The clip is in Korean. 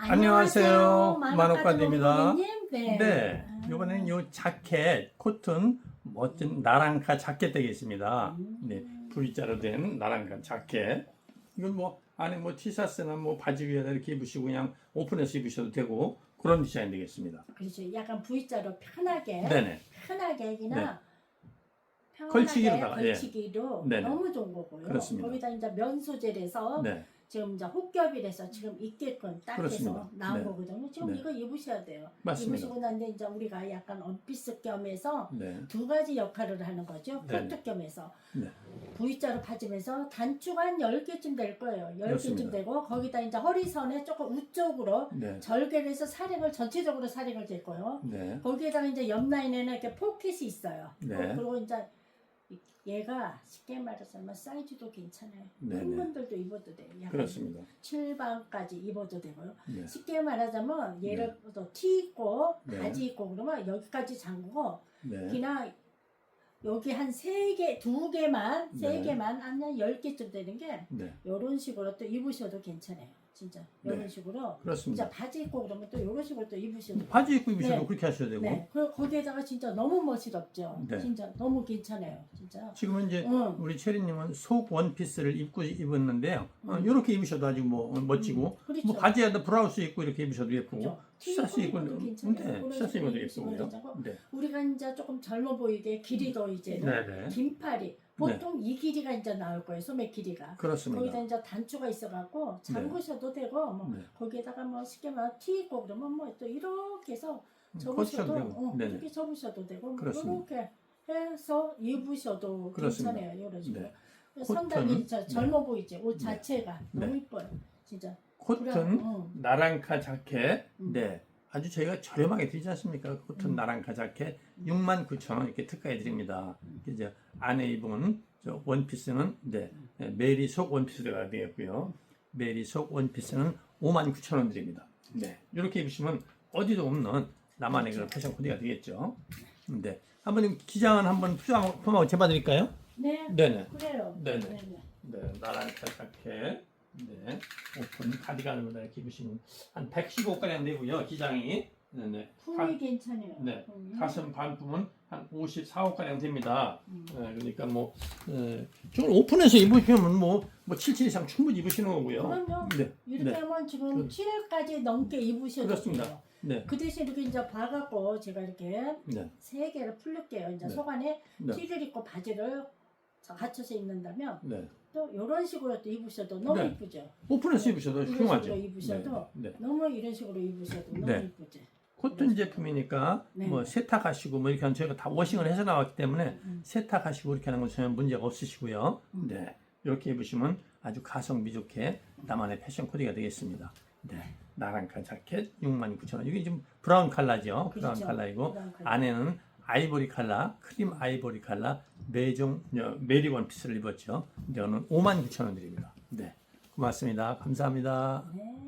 안녕하세요. 만옥관입니다. 고객님. 네. 네, 아. 이번에는 요 자켓 코튼 멋진 나랑카 자켓 되겠습니다. 음. 네, V자로 된 나랑카 자켓. 이건 뭐 안에 뭐 티셔츠나 뭐 바지 위에다 이렇게 입으시고 그냥 오픈해서 입으셔도 되고 그런 디자인 되겠습니다. 그렇죠. 약간 V자로 편하게 네네. 편하게 그냥 편하게 걸치기로다가, 예. 걸치기로 네네. 너무 좋은 거고요. 그렇습니다. 거기다 이제 면 소재라서 네, 지금 이제 혹겹이라서 지금 입게끔 딱 그렇습니다. 해서 나온 네. 거거든요. 지금 네. 이거 입으셔야 돼요. 맞습니다. 입으시고 난데 이제 우리가 약간 원피스 겸해서 네, 두 가지 역할을 하는 거죠. 네. 코트 겸해서 네. V자로 파지면서 단추가 한 10개쯤 될 거예요. 10개쯤 그렇습니다. 되고 거기다 이제 허리선에 조금 우쪽으로 네, 절개를 해서 사링을 전체적으로 사링을 될 거예요. 네, 거기에다가 이제 옆 라인에는 이렇게 포켓이 있어요. 네. 어, 그리고 이제 얘가 쉽게 말해서 사이즈도 괜찮아요. 네, 네. 팬분들도 입어도 돼요. 약간 그렇습니다. 7반까지 입어도 되고요. 네, 쉽게 말하자면 예를 들어 티 입고 네. 바지 입고 그러면 여기까지 잠그고 네, 그냥 여기 한 세 개, 두 개만, 세 네. 개만 한열 개쯤 되는 게 네, 이런 식으로 또 입으셔도 괜찮아요. 진짜 이런 네. 식으로 그렇습니다. 진짜 바지 입고 그러면 또 이런 식으로 또 입으셔도 바지 입고 입으셔도 네. 그렇게 하셔도 되고 네. 그리고 거기에다가 진짜 너무 멋있었죠. 네. 진짜 너무 괜찮아요. 진짜. 지금은 이제 응. 우리 체리님은 속 원피스를 입고 입었는데요. 음. 이렇게 입으셔도 아주 뭐 멋지고, 그렇죠. 뭐 바지에다 브라우스 입고 이렇게 입으셔도 예쁘고, 그죠. 티셔츠 입어도 괜찮아요. 네, 티셔츠 입어도 예쁘고요. 네, 우리가 이제 조금 젊어 보이게 길이도 이제 네 네, 긴 팔이 보통 이 길이가 이제 나올 거예요. 소매 길이가. 그렇습니다. 거기다 이제 단추가 있어갖고 잠그셔도 되고 뭐 네. 거기에다가 뭐 쉽게 티 입고 그러면 뭐 또 이렇게 해서 거치셔도 접으셔도 되고, 어. 이렇게 접으셔도 되고 뭐 그렇습니다. 이렇게 해서 입으셔도 그렇습니다. 괜찮아요. 이런 식으로. 네. 상당히 네. 젊어 보이지 옷 네. 자체가 네. 너무 이뻐요. 진짜. 코튼 응. 나랑카 자켓, 음. 네, 아주 저희가 저렴하게 드리지 않습니까? 코튼 음. 나랑카 자켓 69,000원 이렇게 특가해 드립니다. 이제 안에 입은 저 원피스는 네, 네, 메리 속 원피스가 되겠고요. 메리 속 원피스는 59,000원 드립니다. 네, 이렇게 입으시면 어디도 없는 나만의 그런 패션 코디가 되겠죠. 네, 한번 기장은 한번 표정 표하고 재봐 드릴까요? 네. 네네. 그래요. 네네. 네네. 네, 나랑카 자켓, 네, 오픈 카디건으로 이렇게 입으시면 한 115가량 되고요, 기장이. 네, 네. 품이 괜찮아요. 네. 품이. 가슴 반품은 한 54, 5가량 됩니다. 음. 네, 그러니까 뭐, 네, 저걸 오픈해서 입으시면 뭐, 뭐77 이상 충분히 입으시는 거고요. 그럼요. 네, 이렇게 네, 하면 지금 그- 7일까지 넘게 입으셔도 그렇습니다. 돼요. 네, 그 대신 이렇게 이제 봐갖고 제가 이렇게 네, 세 개를 풀릴게요. 이제 네. 속 안에 네, 티를 입고 바지를 갖춰서 입는다면 네. 또 이런 식으로 또 입으셔도 너무 네. 이쁘죠. 오픈해서 입으셔도 이런 훌륭하죠. 식으로 입으셔도 네, 네. 너무 이런 식으로 입으셔도 너무 네. 이쁘죠. 코튼 제품이니까 네. 뭐 세탁하시고 뭐 이렇게 하면 저희가 다 워싱을 해서 나왔기 때문에 음. 세탁하시고 이렇게 하는 건 전혀 문제가 없으시고요. 음. 네. 이렇게 입으시면 아주 가성비 좋게 나만의 패션 코디가 되겠습니다. 네. 나랑카 자켓 69,000원. 이게 지금 브라운 컬러죠. 브라운 그렇죠. 컬러이고 브라운 컬러. 안에는 아이보리 컬러, 크림 아이보리 컬러 매종 어, 메리 원피스를 입었죠. 이거는 59,000원 드립니다. 네. 고맙습니다. 감사합니다. 네.